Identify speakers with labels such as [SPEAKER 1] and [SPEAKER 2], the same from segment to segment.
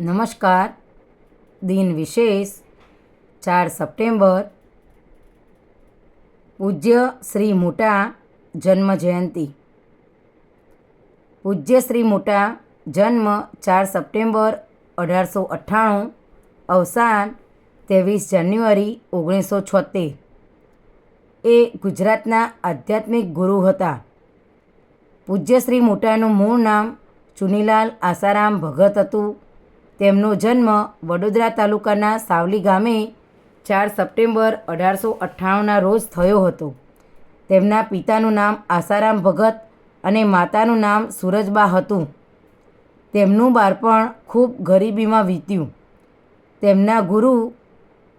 [SPEAKER 1] નમસ્કાર. દિન વિશેષ ચાર સપ્ટેમ્બર. પૂજ્ય શ્રી મોટા જન્મ જયંતિ. પૂજ્ય શ્રી મોટા જન્મ ચાર સપ્ટેમ્બર અઢારસો અઠ્ઠાણું, અવસાન ત્રેવીસ જાન્યુઆરી ઓગણીસો છોતેર એ ગુજરાતના આધ્યાત્મિક ગુરુ હતા. પૂજ્ય શ્રી મોટાનું મૂળ નામ ચુનીલાલ આસારામ ભગત હતું. તેમનો જન્મ વડોદરા તાલુકાના સાવલી ગામે ચાર સપ્ટેમ્બર અઢારસો અઠ્ઠાણુંના રોજ થયો હતો. તેમના પિતાનું નામ આસારામ ભગત અને માતાનું નામ સુરજબા હતું. તેમનું બાળપણ ખૂબ ગરીબીમાં વીત્યું. તેમના ગુરુ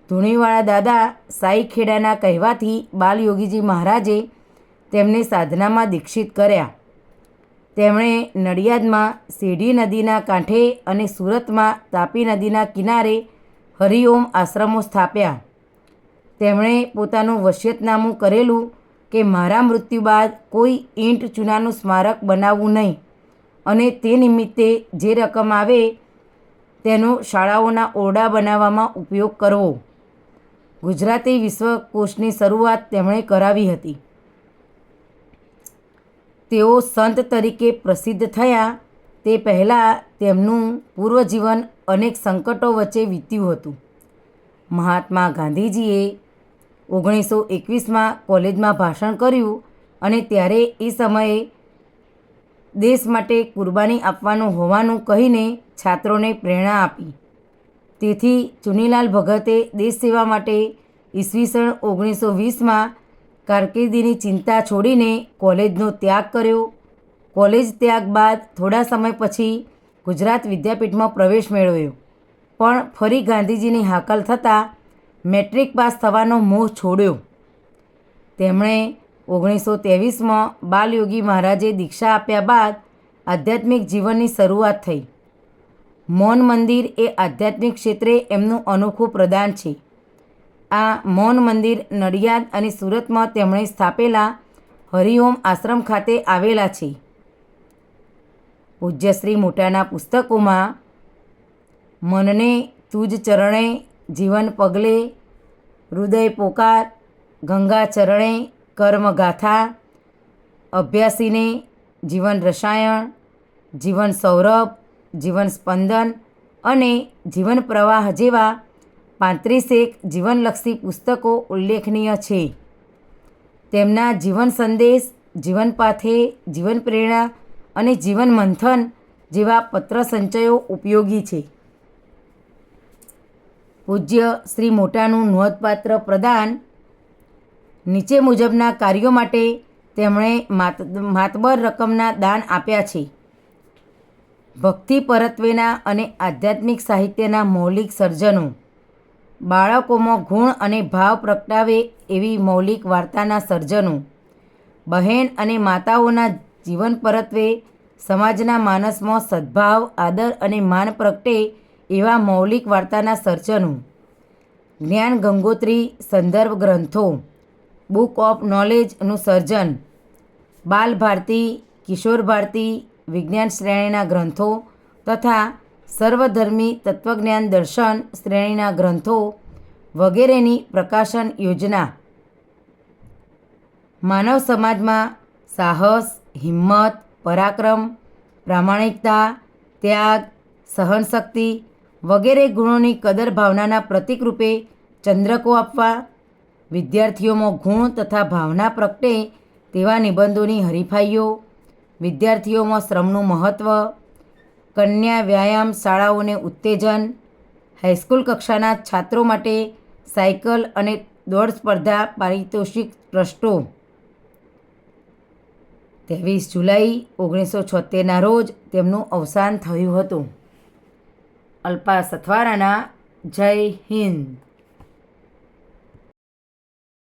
[SPEAKER 1] ધૂણીવાળા દાદા સાઈખેડાના કહેવાથી બાલયોગીજી મહારાજે તેમને સાધનામાં દીક્ષિત કર્યા. તેમણે નડિયાદમાં સેઢી નદીના કાંઠે અને સુરતમાં તાપી નદીના કિનારે હરિઓમ આશ્રમો સ્થાપ્યા. તેમણે પોતાનું વસિયતનામું કરેલું કે મારા મૃત્યુ બાદ કોઈ ઈંટ ચૂનાનું સ્મારક બનાવવું નહીં અને તે નિમિત્તે જે રકમ આવે તેનો શાળાઓના ઓરડા બનાવવામાં ઉપયોગ કરવો. ગુજરાતી વિશ્વકોશની શરૂઆત તેમણે કરાવી હતી. તેઓ સંત તરીકે પ્રસિદ્ધ થયા. તે પહેલાં તેમનું પૂર્વજીવન અનેક સંકટો વચ્ચે વીત્યું હતું. મહાત્મા ગાંધીજીએ ઓગણીસો એકવીસમાં કોલેજમાં ભાષણ કર્યું અને ત્યારે એ સમયે દેશ માટે કુરબાની આપવાનું હોવાનું કહીને છાત્રોને પ્રેરણા આપી. તેથી ચુનીલાલ ભગતે દેશ સેવા માટે ઈસવીસન ઓગણીસો વીસમાં કારકિર્દીની ચિંતા છોડીને કોલેજનો ત્યાગ કર્યો. કોલેજ ત્યાગ બાદ થોડા સમય પછી ગુજરાત વિદ્યાપીઠમાં પ્રવેશ મેળવ્યો. પણ ફરી ગાંધીજીની હાકલ થતાં મેટ્રિક પાસ થવાનો મોહ છોડ્યો. તેમણે ઓગણીસો ત્રેવીસમાં બાલયોગી મહારાજે દીક્ષા આપ્યા બાદ આધ્યાત્મિક જીવનની શરૂઆત થઈ. મૌન મંદિર એ આધ્યાત્મિક ક્ષેત્રે એમનું અનોખું પ્રદાન છે. આ મૌન મંદિર નડિયાદ અને સુરતમાં તેમણે સ્થાપેલા હરિઓમ આશ્રમ ખાતે આવેલા છે. પૂજ્યશ્રી મોટાના પુસ્તકોમાં, મનને તુજ ચરણે જીવન પગલે, હૃદય પોકાર, ગંગા ચરણે કર્મગાથા અભ્યાસીને જીવન રસાયણ, જીવન સૌરભ, જીવન સ્પંદન અને જીવન પ્રવાહ જેવા પાંત્રીસેક જીવનલક્ષી પુસ્તકો ઉલ્લેખનીય છે. તેમના જીવન સંદેશ, જીવન પાથે, જીવન પ્રેરણા અને જીવન મંથન જેવા પત્ર સંચયો ઉપયોગી છે. પૂજ્ય શ્રી મોટાનું નોંધપાત્ર પ્રદાન નીચે મુજબના કાર્યો માટે તેમણે માત, માતબર રકમના દાન આપ્યા છે. ભક્તિ પરત્વેના અને આધ્યાત્મિક સાહિત્યના મૌલિક સર્જનો બાળકોમાં ગુણ અને ભાવ પ્રગટાવે એવી મૌલિક વાર્તાના સર્જનો. બહેન અને માતાઓના જીવન પરત્વે સમાજના માનસમાં સદ્ભાવ, આદર અને માન પ્રગટે એવા મૌલિક વાર્તાના સર્જનો. જ્ઞાન ગંગોત્રી સંદર્ભ ગ્રંથો. બુક ઓફ નોલેજનું સર્જન. બાલ ભારતી, કિશોર ભારતી વિજ્ઞાન શ્રેણીના ગ્રંથો તથા સર્વધર્મી તત્વજ્ઞાન દર્શન શ્રેણીના ગ્રંથો વગેરેની પ્રકાશન યોજના. માનવ સમાજમાં સાહસ, હિંમત, પરાક્રમ, પ્રામાણિકતા, ત્યાગ, સહનશક્તિ વગેરે ગુણોની કદર ભાવનાના પ્રતિકરૂપે ચંદ્રકો આપવા, વિદ્યાર્થીઓમાં ગુણ તથા ભાવના પ્રગટે તેવા નિબંધોની હરીફાઈઓ, વિદ્યાર્થીઓમાં શ્રમનું મહત્ત્વ કન્યા વ્યાયામ શાળાઓને ઉત્તેજન, હાઈસ્કૂલ કક્ષાના છાત્રો માટે સાયકલ અને દોડ સ્પર્ધા પારિતોષિક ટ્રસ્ટો. ત્રેવીસ જુલાઈ, ઓગણીસો છોતેરના રોજ તેમનું અવસાન થયું હતું. અલ્પા સથવારાના જય હિન્દ.